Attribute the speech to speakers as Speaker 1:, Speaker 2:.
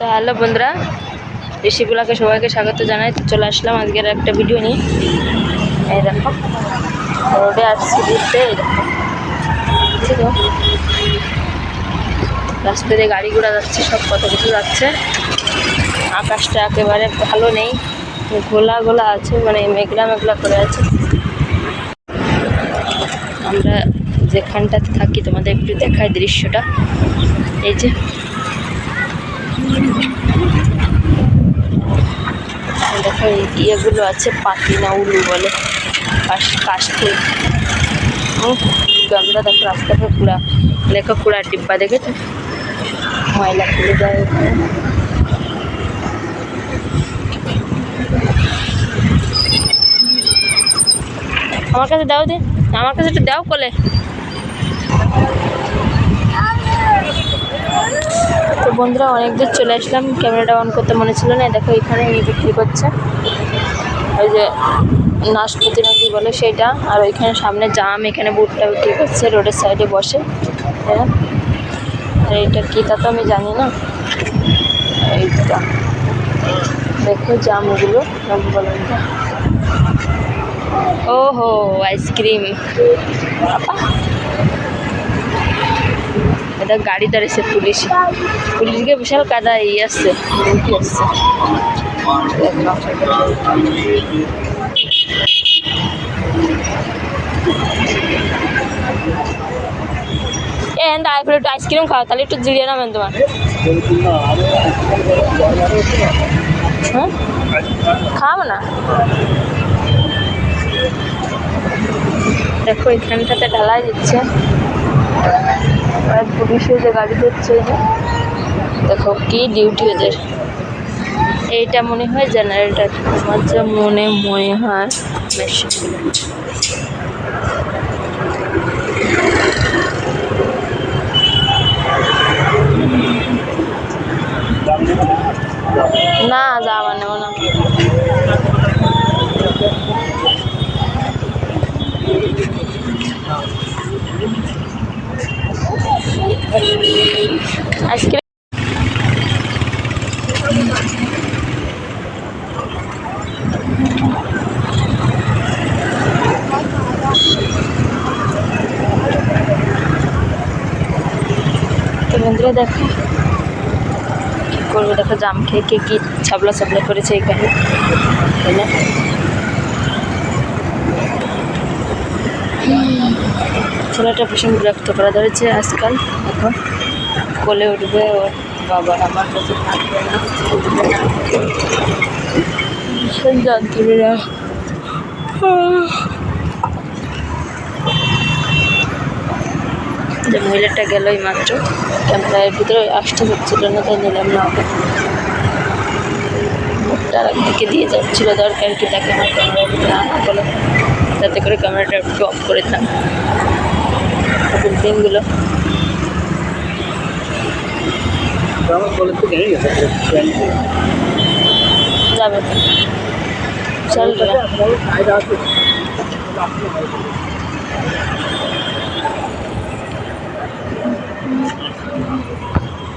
Speaker 1: তো হ্যালো বন্ধুরা ঋষিগুলাকে সবাইকে স্বাগত জানাই। চলে আসলাম আজকের একটা ভিডিও নিয়ে। এই দেখো রোডে আসছি দেখো। রাস্তা দিয়ে গাড়ি ঘোড়া যাচ্ছে, সব কত কিছু যাচ্ছে। আকাশটা একেবারে ভালো নেই, ঘোলা ঘোলা আছে মানে মেঘলা মেঘলা করে আছে। আমরা যেখানটাতে থাকি, তোমাদের একটু দেখাই দৃশ্যটা। এই যে দেখো, ইয়েগুলো আছে পাতি না উলু বলে, কাশ কাশফুল। গন্ধটা দেখো রাস্তাটা পুরা লেখা পুরা ডিব্বা, দেখেছ? ময়লা যায় ওখানে আমার কাছে দাও দে। আমার কাছে একটু দাও কলে তো বন্ধুরা অনেক দূর চলে আসলাম। ক্যামেরাটা অন করতে মনে ছিল না। দেখো, এখানে উনি বিক্রি করছে। ওই যে নাশপতি নদী বলে সেইটা। আর ওইখানে সামনে জাম, এখানে বুটটা বিক্রি করছে, রোডের সাইডে বসে। হ্যাঁ? আর এইটা কী তা তো আমি জানি না। এইটা। দেখো জামগুলো বলেন ওহো আইসক্রিম এটা গাড়ি দাঁড়িয়েছে পুলিশ। পুলিশকে বিশাল কাদা ইয়ে আসছে ডিউটি আসছে এ এন্দা আই একটু আইসক্রিম খাও, তাহলে একটু জিরিয়ে নামেন তোমার। হ্যাঁ? খাও না? দেখো, এখানটাতে ঢালাই দিচ্ছে আর পুলিশে যে গাড়ি ধরছে যে, দেখো কি ডিউটি ওদের। এইটা মনে হয় জেনারেটার, আমার যা মনে মনে হয় মেশিনগুলো না, যাওয়া নেব না। তো বন্ধুরা দেখো, কি করব? দেখো জাম খেয়ে কে কি ছাবলা ছাবলা করেছে এখানে। এখানে ছেলেটা ভীষণ বিরক্ত করা ধরেছে আজকাল, এখন কোলে উঠবে ওর বাবা। আমার কাছে থাকবে না। ভীষণ যন্ত্রণা। যে মহিলাটা গেলই মাত্র, ক্যামেরার ভিতরে আসতে হচ্ছিল না, তাই নিলাম না ওকে। মুখটা দিয়ে যাচ্ছিল, দরকার কি তাকে আমার ক্যামেরার ভিতরে আনা যাতে করে ক্যামেরাটা একটু অফ করে থাক। দিনগুলো। যাবে। তো চল রে।